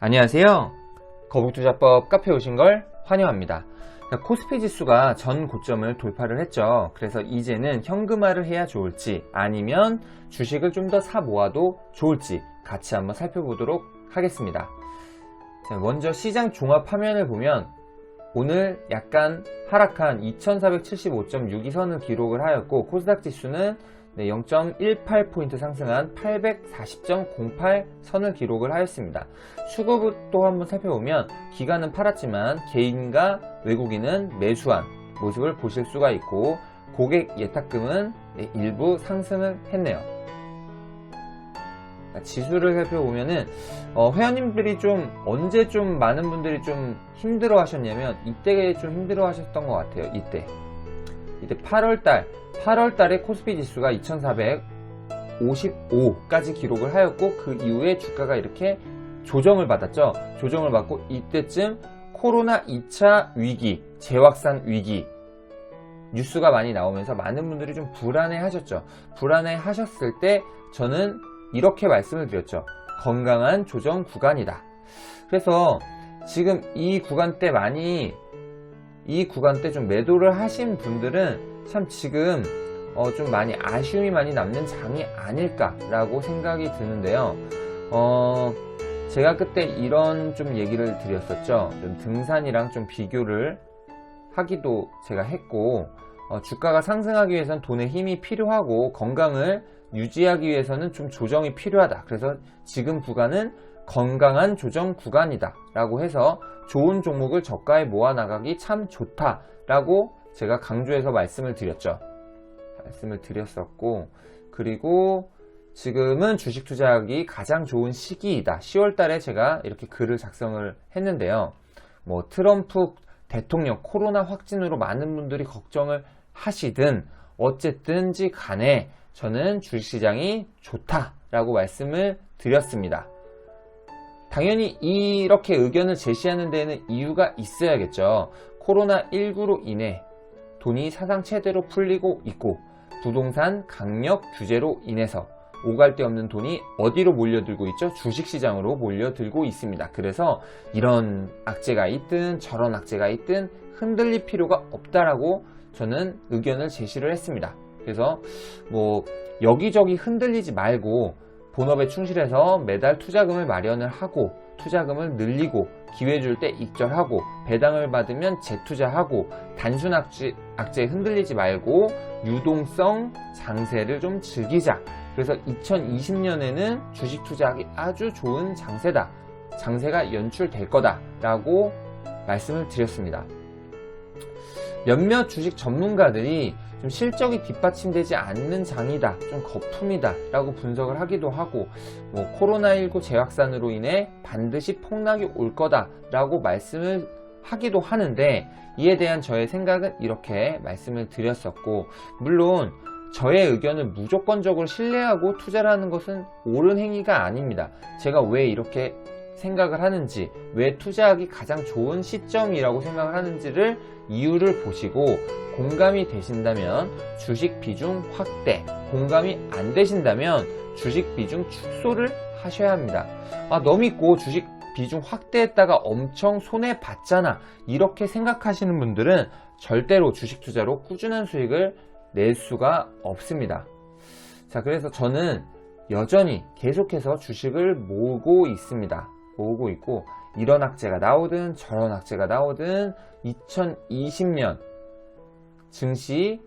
안녕하세요. 거북투자법 카페에 오신 걸 환영합니다. 자, 코스피 지수가 전 고점을 돌파를 했죠. 그래서 이제는 현금화를 해야 좋을지 아니면 주식을 좀 더 사 모아도 좋을지 같이 한번 살펴보도록 하겠습니다. 자, 먼저 시장 종합 화면을 보면 오늘 약간 하락한 2475.62선을 기록을 하였고 코스닥 지수는 0.18포인트 상승한 840.08 선을 기록을 하였습니다. 수급도 한번 살펴보면 기관은 팔았지만 개인과 외국인은 매수한 모습을 보실 수가 있고 고객 예탁금은 네, 일부 상승을 했네요. 지수를 살펴보면은 어, 회원님들이 좀 언제 좀 많은 분들이 좀 힘들어 하셨냐면 이때 좀 힘들어 하셨던 것 같아요. 이때 이때 8월달 8월 달에 코스피 지수가 2,455까지 기록을 하였고 그 이후에 주가가 이렇게 조정을 받았죠. 조정을 받고 이때쯤 코로나 2차 위기, 재확산 위기 뉴스가 많이 나오면서 많은 분들이 좀 불안해 하셨죠. 불안해 하셨을 때 저는 이렇게 말씀을 드렸죠. 건강한 조정 구간이다. 그래서 지금 이 구간 때 많이 이 구간 때 좀 매도를 하신 분들은 참 지금 어, 좀 많이 아쉬움이 많이 남는 장이 아닐까라고 생각이 드는데요. 어, 제가 그때 이런 좀 얘기를 드렸었죠. 좀 등산이랑 좀 비교를 하기도 제가 했고, 어, 주가가 상승하기 위해서는 돈의 힘이 필요하고 건강을 유지하기 위해서는 좀 조정이 필요하다. 그래서 지금 구간은 건강한 조정 구간이다. 라고 해서 좋은 종목을 저가에 모아 나가기 참 좋다. 라고 제가 강조해서 말씀을 드렸죠. 말씀을 드렸었고, 그리고 지금은 주식 투자하기 가장 좋은 시기이다. 10월 달에 제가 이렇게 글을 작성을 했는데요. 뭐 트럼프 대통령 코로나 확진으로 많은 분들이 걱정을 하시든 어쨌든지 간에 저는 주식시장이 좋다라고 말씀을 드렸습니다. 당연히 이렇게 의견을 제시하는 데에는 이유가 있어야겠죠. 코로나19로 인해 돈이 사상 최대로 풀리고 있고 부동산 강력 규제로 인해서 오갈 데 없는 돈이 어디로 몰려들고 있죠? 주식시장으로 몰려들고 있습니다. 그래서 이런 악재가 있든 저런 악재가 있든 흔들릴 필요가 없다라고 저는 의견을 제시를 했습니다. 그래서 뭐 여기저기 흔들리지 말고 본업에 충실해서 매달 투자금을 마련을 하고 투자금을 늘리고 기회 줄 때 익절하고 배당을 받으면 재투자하고 단순 악재, 악재에 흔들리지 말고 유동성 장세를 좀 즐기자. 그래서 2020년에는 주식 투자하기 아주 좋은 장세다. 장세가 연출될 거다. 라고 말씀을 드렸습니다. 몇몇 주식 전문가들이 좀 실적이 뒷받침되지 않는 장이다, 좀 거품이다 라고 분석을 하기도 하고 뭐 코로나19 재확산으로 인해 반드시 폭락이 올 거다 라고 말씀을 하기도 하는데 이에 대한 저의 생각은 이렇게 말씀을 드렸었고 물론 저의 의견을 무조건적으로 신뢰하고 투자를 하는 것은 옳은 행위가 아닙니다. 제가 왜 이렇게 생각을 하는지, 왜 투자하기 가장 좋은 시점이라고 생각을 하는지를 이유를 보시고 공감이 되신다면 주식 비중 확대, 공감이 안 되신다면 주식 비중 축소를 하셔야 합니다. 아, 너 믿고 주식 비중 확대했다가 엄청 손해 봤잖아. 이렇게 생각하시는 분들은 절대로 주식 투자로 꾸준한 수익을 낼 수가 없습니다. 자, 그래서 저는 여전히 계속해서 주식을 모으고 있습니다. 모으고 있고, 이런 악재가 나오든 저런 악재가 나오든 2020년 증시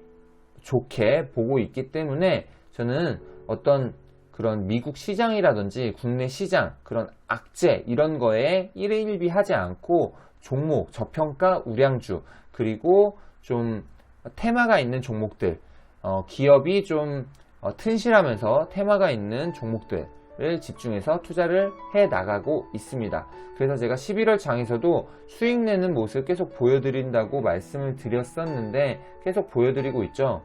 좋게 보고 있기 때문에 저는 어떤 그런 미국 시장이라든지 국내 시장 그런 악재 이런 거에 일일비 하지 않고 종목 저평가 우량주 그리고 좀 테마가 있는 종목들 어, 기업이 좀 어, 튼실하면서 테마가 있는 종목들을 집중해서 투자를 해 나가고 있습니다. 그래서 제가 11월 장에서도 수익 내는 모습 계속 보여드린다고 말씀을 드렸었는데 계속 보여드리고 있죠.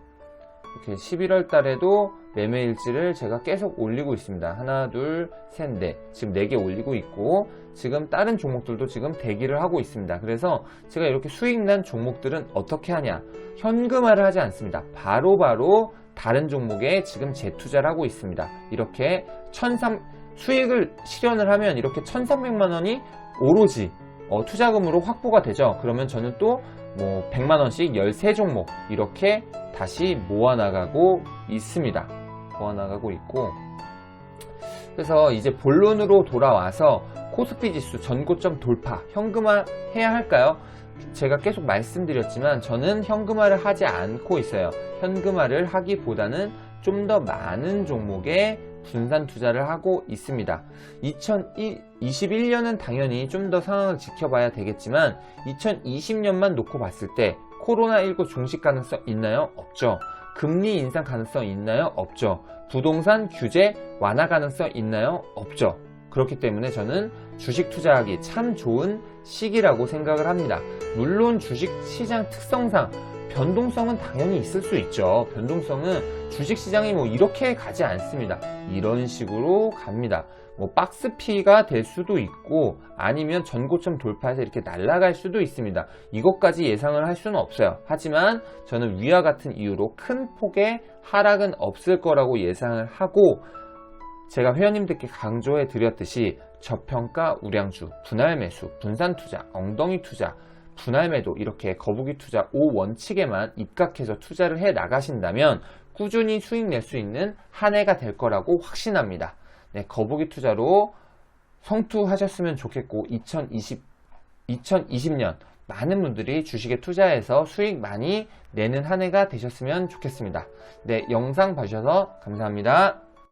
이렇게 11월 달에도 매매 일지를 제가 계속 올리고 있습니다. 하나, 둘, 셋, 넷. 지금 4개 올리고 있고, 지금 다른 종목들도 지금 대기를 하고 있습니다. 그래서 제가 이렇게 수익 난 종목들은 어떻게 하냐? 현금화를 하지 않습니다. 바로바로 바로 다른 종목에 지금 재투자를 하고 있습니다. 이렇게 1300, 수익을 실현을 하면 이렇게 1,300만 원이 오로지 어, 투자금으로 확보가 되죠. 그러면 저는 또 뭐 100만 원씩 13종목 이렇게 다시 모아 나가고 있습니다. 모아 나가고 있고 그래서 이제 본론으로 돌아와서 코스피 지수 전고점 돌파 현금화 해야 할까요? 제가 계속 말씀드렸지만 저는 현금화를 하지 않고 있어요. 현금화를 하기보다는 좀 더 많은 종목에 분산 투자를 하고 있습니다. 2021년은 당연히 좀 더 상황을 지켜봐야 되겠지만 2020년만 놓고 봤을 때 코로나19 종식 가능성 있나요? 없죠. 금리 인상 가능성 있나요? 없죠. 부동산 규제 완화 가능성 있나요? 없죠. 그렇기 때문에 저는 주식 투자하기 참 좋은 시기라고 생각을 합니다. 물론 주식 시장 특성상 변동성은 당연히 있을 수 있죠. 변동성은 주식 시장이 뭐 이렇게 가지 않습니다. 이런 식으로 갑니다. 뭐 박스피가 될 수도 있고 아니면 전고점 돌파해서 이렇게 날아갈 수도 있습니다. 이것까지 예상을 할 수는 없어요. 하지만 저는 위와 같은 이유로 큰 폭의 하락은 없을 거라고 예상을 하고 제가 회원님들께 강조해 드렸듯이 저평가 우량주, 분할 매수, 분산 투자, 엉덩이 투자, 분할 매도 이렇게 거북이 투자 5원칙에만 입각해서 투자를 해 나가신다면 꾸준히 수익 낼 수 있는 한 해가 될 거라고 확신합니다. 네, 거북이 투자로 성투하셨으면 좋겠고 2020 2020년 많은 분들이 주식에 투자해서 수익 많이 내는 한 해가 되셨으면 좋겠습니다. 네, 영상 봐주셔서 감사합니다.